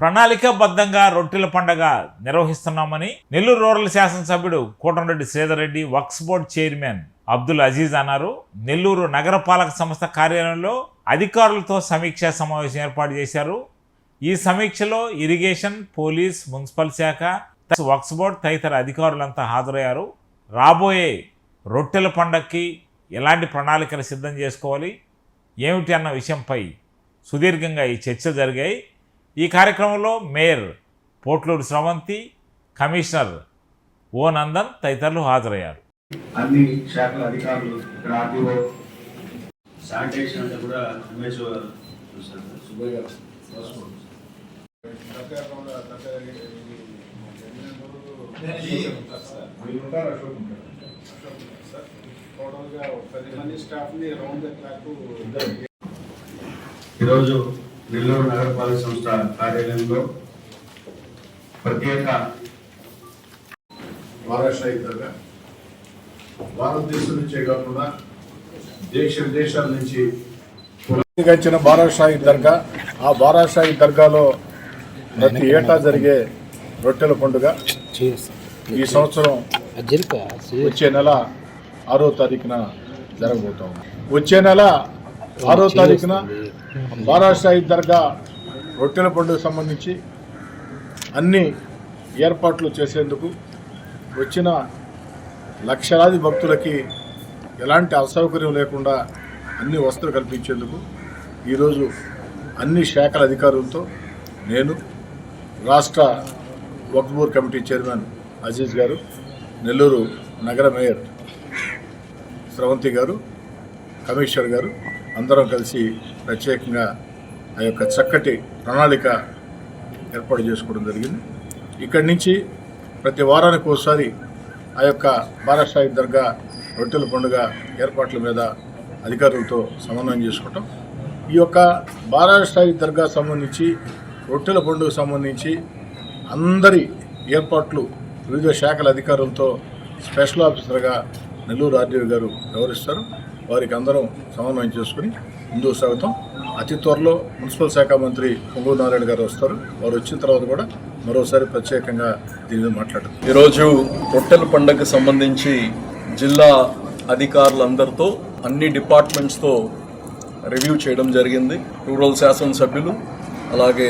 ప్రణాళికాబద్ధంగా రొట్టెల పండగ నిర్వహిస్తున్నామని నెల్లూరు రూరల్ శాసనసభ్యుడు కోటంరెడ్డి శ్రీధర్రెడ్డి వక్స్ బోర్డ్ చైర్మన్ అబ్దుల్ అజీజ్ అన్నారు. నెల్లూరు నగరపాలక సంస్థ కార్యాలయంలో అధికారులతో సమీక్షా సమావేశం ఏర్పాటు చేశారు. ఈ సమీక్షలో ఇరిగేషన్ పోలీస్ మున్సిపల్ శాఖ వక్స్ బోర్డ్ తదితర అధికారులంతా హాజరయ్యారు. రాబోయే రొట్టెల పండక్కి ఎలాంటి ప్రణాళికలు సిద్ధం చేసుకోవాలి? ఏమిటి అన్న విషయంపై సుదీర్ఘంగా ఈ చర్చలు జరిగాయి. ఈ కార్యక్రమంలో mayor Potluru Sravanthi commissioner O Nandan తదితరులు హాజరయ్యారు. అన్ని శాఖల అధికారులు ఇక్కడ ఆర్టీఓ శానిటేషన్ అంటే కూడా. సుబ్బయ్య గారు క్లాక్ ఈరోజు నెల్లూరు నగరపాలక సంస్థ కార్యాలయంలో ప్రత్యేక మహారాష్ట్ర దర్గా భారతదేశం నుంచే కాకుండా దేశ విదేశాల నుంచి గడిచిన బారాషాయి దర్గా ఆ బారాషాయి దర్గాలో ప్రతి ఏటా జరిగే రొట్టెల పండుగ ఈ సంవత్సరం వచ్చే నెల ఆరో తారీఖున జరగబోతాం వచ్చే నెల ఆరో తారీఖున బారాషాహి దర్గా రొట్టెల పండుగ సంబంధించి అన్ని ఏర్పాట్లు చేసేందుకు వచ్చిన లక్షలాది భక్తులకి ఎలాంటి అసౌకర్యం లేకుండా అన్ని వసతులు కల్పించేందుకు ఈరోజు అన్ని శాఖల అధికారులతో నేను రాష్ట్ర వక్బూర్ కమిటీ చైర్మన్ అజీజ్ గారు నెల్లూరు నగర మేయర్ స్రవంతి గారు కమిషనర్ గారు అందరం కలిసి ప్రత్యేకంగా ఆ యొక్క చక్కటి ప్రణాళిక ఏర్పాటు చేసుకోవడం జరిగింది. ఇక్కడి నుంచి ప్రతి వారానికి ఒకసారి ఆ యొక్క బారాషాహి దర్గా రొట్టెల పండుగ ఏర్పాట్ల మీద అధికారులతో సమన్వయం చేసుకుంటాం ఈ యొక్క బారాషాహి దర్గా సంబంధించి రొట్టెల పండుగ సంబంధించి అందరి ఏర్పాట్లు వివిధ శాఖల అధికారులతో స్పెషల్ ఆఫీసర్గా నెల్లూరు ఆర్డీఓ గారు వ్యవహరిస్తారు. వారికి అందరం సమన్వయం చేసుకుని ముందుకు సాగుతాం. అతి త్వరలో మున్సిపల్ శాఖ మంత్రి పొంగూరు నారాయణ గారు వస్తారు. వారు వచ్చిన తర్వాత కూడా మరోసారి ప్రత్యేకంగా దీని మీద మాట్లాడతాం. ఈరోజు రొట్టెల పండగకు సంబంధించి జిల్లా అధికారులందరితో అన్ని డిపార్ట్మెంట్స్తో రివ్యూ చేయడం జరిగింది. రూరల్ శాసనసభ్యులు అలాగే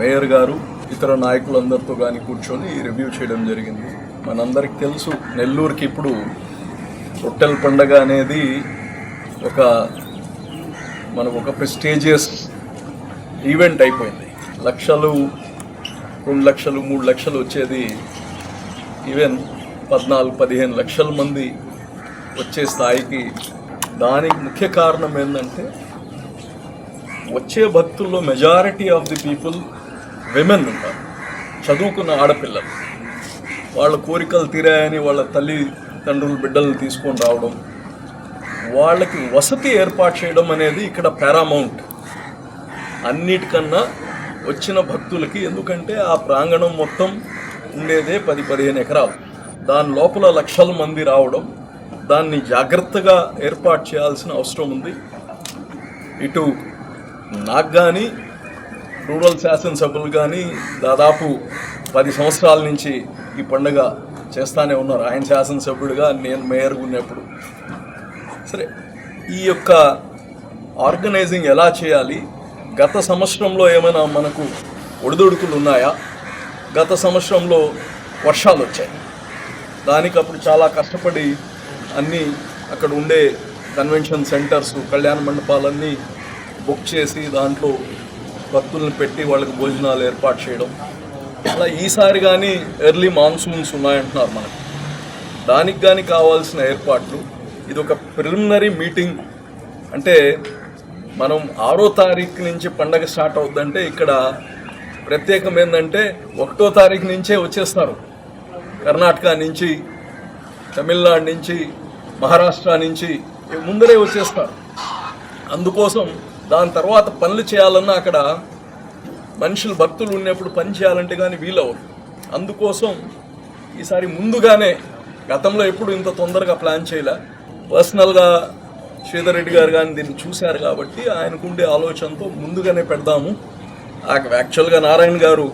మేయర్ గారు ఇతర నాయకులందరితో కానీ కూర్చొని రివ్యూ చేయడం జరిగింది. మనందరికి తెలుసు నెల్లూరుకి ఇప్పుడు రొట్టెల పండగ అనేది ఒక మనకు ఒక ప్రెస్టీజియస్ ఈవెంట్ అయిపోయింది. లక్షలు రెండు లక్షలు మూడు లక్షలు వచ్చేది ఈవెన్ పద్నాలుగు పదిహేను లక్షల మంది వచ్చే స్థాయికి దానికి ముఖ్య కారణం ఏంటంటే వచ్చే భక్తుల్లో majority of the people women ఉంటారు. చదువుకున్న ఆడపిల్లలు. వాళ్ళ కోరికలు తీరాయని వాళ్ళ తల్లి తండ్రులు బిడ్డలను తీసుకొని రావడం వాళ్ళకి వసతి ఏర్పాటు చేయడం అనేది ఇక్కడ పారామౌంట్ అన్నిటికన్నా వచ్చిన భక్తులకి ఎందుకంటే ఆ ప్రాంగణం మొత్తం ఉండేదే పది పదిహేను ఎకరాలు. దాని లోపల లక్షల మంది రావడం దాన్ని జాగ్రత్తగా ఏర్పాటు చేయాల్సిన అవసరం ఉంది. ఇటు నాకు కానీ రూరల్ శాసనసభ్యులు కానీ దాదాపు పది సంవత్సరాల నుంచి ఈ పండుగ చేస్తానే ఉన్నారు. ఆయన శాసనసభ్యుడిగా నేను మేయర్గా ఉన్నప్పుడు. సరే ఈ యొక్క ఆర్గనైజింగ్ ఎలా చేయాలి? గత సంవత్సరంలో ఏమైనా మనకు ఒడిదుడుకులు ఉన్నాయా? గత సంవత్సరంలో వర్షాలు వచ్చాయి. దానికి అప్పుడు చాలా కష్టపడి అన్నీ అక్కడ ఉండే కన్వెన్షన్ సెంటర్స్ కళ్యాణ మండపాలన్నీ బుక్ చేసి దాంట్లో భక్తులను పెట్టి వాళ్ళకి భోజనాలు ఏర్పాటు చేయడం. అలా ఈసారి కానీ ఎర్లీ మాన్సూన్స్ ఉన్నాయంటున్నారు మనకు. దానికి కానీ కావాల్సిన ఏర్పాట్లు ఇది ఒక ప్రిలిమినరీ మీటింగ్. అంటే మనం ఆరో తారీఖు నుంచి పండగ స్టార్ట్ అవుద్దంటే ఇక్కడ ప్రత్యేకం ఏంటంటే ఒకటో తారీఖు నుంచే వచ్చేస్తారు. కర్ణాటక నుంచి తమిళనాడు నుంచి మహారాష్ట్ర నుంచి ముందరే వచ్చేస్తారు. అందుకోసం దాని తర్వాత పనులు చేయాలన్నా అక్కడ మనుషులు భక్తులు ఉన్నప్పుడు పని చేయాలంటే కానీ వీలవరు అందుకోసం ఈసారి ముందుగానే గతంలో ఎప్పుడు ఇంత తొందరగా ప్లాన్ చేయలే. పర్సనల్గా శ్రీధర్ రెడ్డి గారు కానీ దీన్ని చూశారు కాబట్టి ఆయనకుండే ఆలోచనతో ముందుగానే పెడదాము. యాక్చువల్గా నారాయణ గారు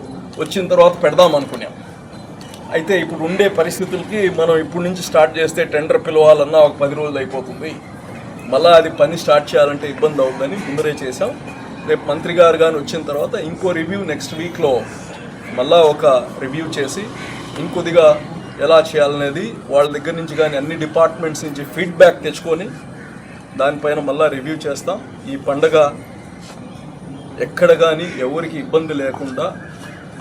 వచ్చిన తర్వాత పెడదాం అనుకున్నాం. అయితే ఇప్పుడు ఉండే పరిస్థితులకి మనం ఇప్పటి నుంచి స్టార్ట్ చేస్తే టెండర్ పిలవాలన్నా ఒక పది రోజులు అయిపోతుంది. మళ్ళీ అది పని స్టార్ట్ చేయాలంటే ఇబ్బంది అవుతుందని ముందరే చేసాం రేపు మంత్రి గారు కానీ వచ్చిన తర్వాత ఇంకో రివ్యూ నెక్స్ట్ వీక్లో మళ్ళా ఒక రివ్యూ చేసి ఇంకొద్దిగా ఎలా చేయాలనేది వాళ్ళ దగ్గర నుంచి కానీ అన్ని డిపార్ట్మెంట్స్ నుంచి ఫీడ్బ్యాక్ తెచ్చుకొని దానిపైన మళ్ళీ రివ్యూ చేస్తాం. ఈ పండగ ఎక్కడ కానీ ఎవరికి ఇబ్బంది లేకుండా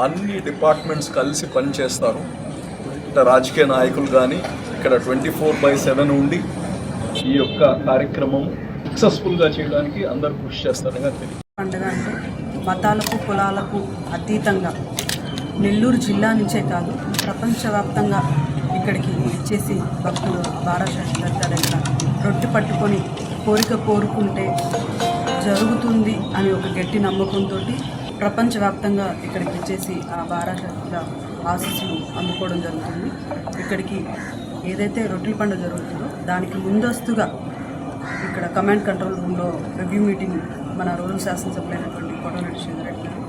అన్ని డిపార్ట్మెంట్స్ కలిసి పనిచేస్తారు ఇట్లా రాజకీయ నాయకులు కానీ ఇక్కడ ట్వంటీ ఫోర్ బై సెవెన్ ఉండి ఈ యొక్క కార్యక్రమం సక్సెస్ఫుల్గా చేయడానికి అందరూ కృషి చేస్తారని తెలియదు. పండుగ అంటే మతాలకు కులాలకు అతీతంగా నెల్లూరు జిల్లా నుంచే కాదు ప్రపంచవ్యాప్తంగా ఇక్కడికి ఇచ్చేసి భక్తులు బారాశాస్త్ర దగ్గర రొట్టె పట్టుకొని కోరిక కోరుకుంటే జరుగుతుంది అని ఒక గట్టి నమ్మకంతో ప్రపంచవ్యాప్తంగా ఇక్కడికి వచ్చేసి ఆ బారాశాస్త్ర ఆశీస్సులు అందుకోవడం జరుగుతుంది. ఇక్కడికి ఏదైతే రొట్టెల పండుగ జరుగుతుందో దానికి ముందస్తుగా ఇక్కడ కమాండ్ కంట్రోల్ రూమ్లో రివ్యూ మీటింగ్ మన రూరల్ శాసనసభ్యులైనటువంటి కోటరెడ్డి శ్రీధరెడ్డి రెడ్డి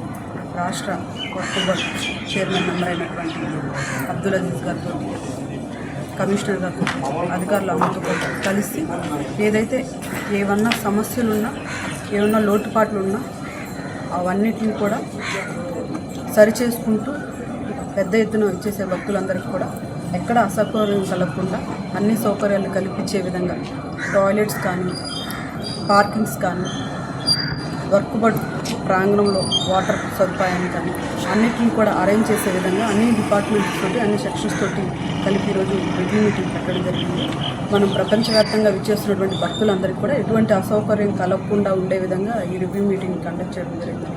రాష్ట్ర కొత్త చైర్మన్ మెంబర్ అయినటువంటి అబ్దుల్ అజీజ్ గారితో కమిషనర్ గారితో అధికారులు అందరితో కలిసి ఏదైతే ఏమన్నా సమస్యలున్నా ఏమన్నా లోటుపాట్లు ఉన్నా అవన్నిటిని కూడా సరిచేసుకుంటూ పెద్ద ఎత్తున వచ్చేసే భక్తులందరికీ కూడా ఎక్కడ అసౌకర్యం కలగకుండా అన్ని సౌకర్యాలు కల్పించే విధంగా టాయిలెట్స్ కానీ పార్కింగ్స్ కానీ వర్క్ బడ్ ప్రాంగణంలో వాటర్ సదుపాయాన్ని కానీ అన్నిటిని కూడా అరేంజ్ చేసే విధంగా అన్ని డిపార్ట్మెంట్స్ తోటి అన్ని సెక్షన్స్ తోటి కలిపి ఈరోజు రివ్యూ మీటింగ్ పెట్టడం జరిగింది. మనం ప్రపంచవ్యాప్తంగా విచ్చేస్తున్నటువంటి భక్తులందరికీ కూడా ఎటువంటి అసౌకర్యం కలగకుండా ఉండే విధంగా ఈ రివ్యూ మీటింగ్ కండక్ట్ చేయడం జరిగింది.